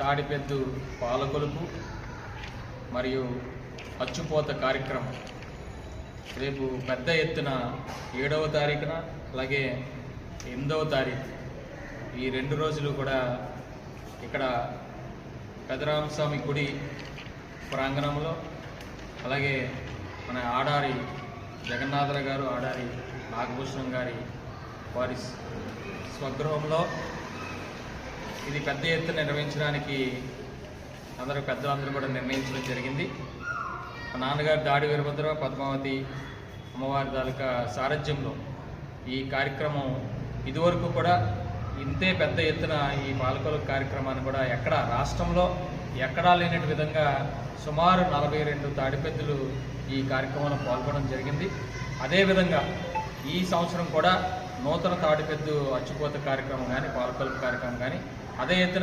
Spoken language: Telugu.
తాడిపెద్దు పాలకొలుపు మరియు అచ్చుపోత కార్యక్రమం. రేపు పెద్ద ఎత్తున ఏడవ తారీఖున అలాగే ఎనిమిదవ తారీఖు. ఈ రెండు రోజులు కూడా ఇక్కడ పెదరామస్వామి గుడి ప్రాంగణంలో అలాగే మన ఆడారి జగన్నాథరావు గారు ఆడారి నాగభూషణం గారి వారి స్వగృహంలో ఇది పెద్ద ఎత్తున నిర్వహించడానికి అందరూ పెద్దలందరూ కూడా నిర్ణయించడం జరిగింది. మా నాన్నగారు దాడి వీరభద్ర పద్మావతి అమ్మవారి తాలూకా సారథ్యంలో ఈ కార్యక్రమం ఇదివరకు కూడా ఇంతే పెద్ద ఎత్తున ఈ పాలకొలు కార్యక్రమాన్ని కూడా ఎక్కడ రాష్ట్రంలో ఎక్కడా లేని విధంగా సుమారు నలభై రెండు తాడిపెద్దులు ఈ కార్యక్రమంలో పాల్గొనడం జరిగింది. అదేవిధంగా ఈ సంవత్సరం కూడా నూతన తాడిపెద్దు అచ్చిపోత కార్యక్రమం కానీ పాలకొలుపు కార్యక్రమం కానీ అదే ఎత్తున